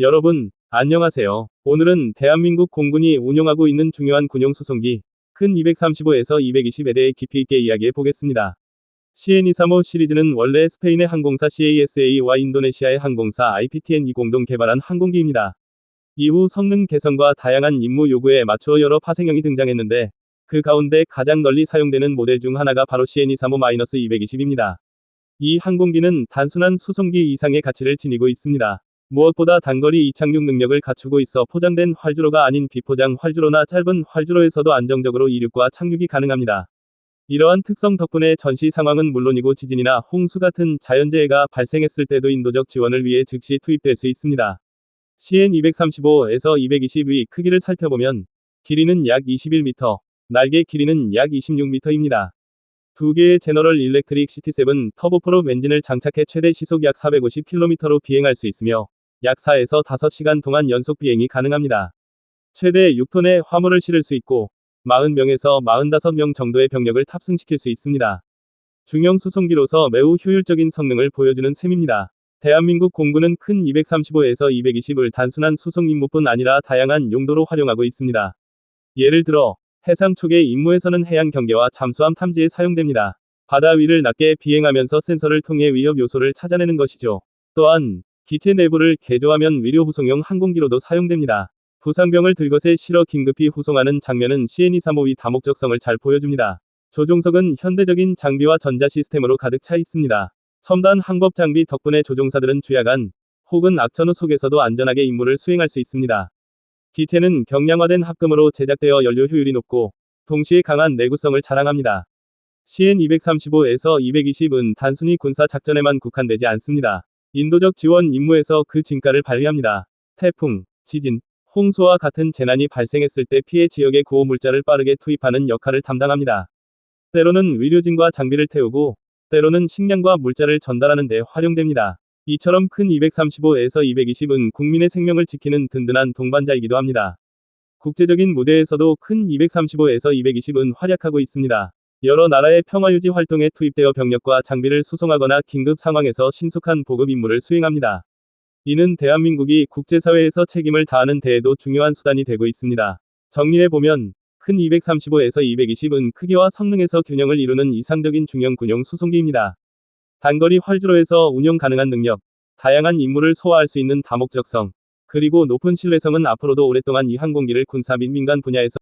여러분, 안녕하세요. 오늘은 대한민국 공군이 운용하고 있는 중요한 군용 수송기 큰 235에서 220에 대해 깊이 있게 이야기해 보겠습니다. CN235 시리즈는 원래 스페인의 항공사 CASA와 인도네시아의 항공사 IPTN이 공동 개발한 항공기입니다. 이후 성능 개선과 다양한 임무 요구에 맞추어 여러 파생형이 등장했는데 그 가운데 가장 널리 사용되는 모델 중 하나가 바로 CN235-220입니다. 이 항공기는 단순한 수송기 이상의 가치를 지니고 있습니다. 무엇보다 단거리 이착륙 능력을 갖추고 있어 포장된 활주로가 아닌 비포장 활주로나 짧은 활주로에서도 안정적으로 이륙과 착륙이 가능합니다. 이러한 특성 덕분에 전시 상황은 물론이고 지진이나 홍수 같은 자연재해가 발생했을 때도 인도적 지원을 위해 즉시 투입될 수 있습니다. CN235에서 220의 크기를 살펴보면 길이는 약 21m, 날개 길이는 약 26m입니다. 두 개의 제너럴 일렉트릭 시티7 터보프롭 엔진을 장착해 최대 시속 약 450km로 비행할 수 있으며 약 4에서 5시간 동안 연속 비행이 가능합니다. 최대 6톤의 화물을 실을 수 있고 40명에서 45명 정도의 병력을 탑승시킬 수 있습니다. 중형 수송기로서 매우 효율적인 성능을 보여주는 셈입니다. 대한민국 공군은 큰 235에서 220을 단순한 수송 임무뿐 아니라 다양한 용도로 활용하고 있습니다. 예를 들어 해상 초계 임무에서는 해양 경계와 잠수함 탐지에 사용됩니다. 바다 위를 낮게 비행하면서 센서를 통해 위협 요소를 찾아내는 것이죠. 또한 기체 내부를 개조하면 위료 후송용 항공기로도 사용됩니다. 부상병을 들것에 실어 긴급히 후송하는 장면은 CN235의 다목적성을 잘 보여줍니다. 조종석은 현대적인 장비와 전자 시스템으로 가득 차 있습니다. 첨단 항법 장비 덕분에 조종사들은 주야간 혹은 악천후 속에서도 안전하게 임무를 수행할 수 있습니다. 기체는 경량화된 합금으로 제작되어 연료 효율이 높고 동시에 강한 내구성을 자랑합니다. CN235에서 220은 단순히 군사 작전에만 국한되지 않습니다. 인도적 지원 임무에서 그 진가를 발휘합니다. 태풍, 지진, 홍수와 같은 재난이 발생했을 때 피해 지역의 구호 물자를 빠르게 투입하는 역할을 담당합니다. 때로는 의료진과 장비를 태우고, 때로는 식량과 물자를 전달하는 데 활용됩니다. 이처럼 큰 235에서 220은 국민의 생명을 지키는 든든한 동반자이기도 합니다. 국제적인 무대에서도 큰 235에서 220은 활약하고 있습니다. 여러 나라의 평화유지 활동에 투입되어 병력과 장비를 수송하거나 긴급 상황에서 신속한 보급 임무를 수행합니다. 이는 대한민국이 국제사회에서 책임을 다하는 데에도 중요한 수단이 되고 있습니다. 정리해보면, 큰 235에서 220은 크기와 성능에서 균형을 이루는 이상적인 중형 군용 수송기입니다. 단거리 활주로에서 운용 가능한 능력, 다양한 임무를 소화할 수 있는 다목적성, 그리고 높은 신뢰성은 앞으로도 오랫동안 이 항공기를 군사 및 민간 분야에서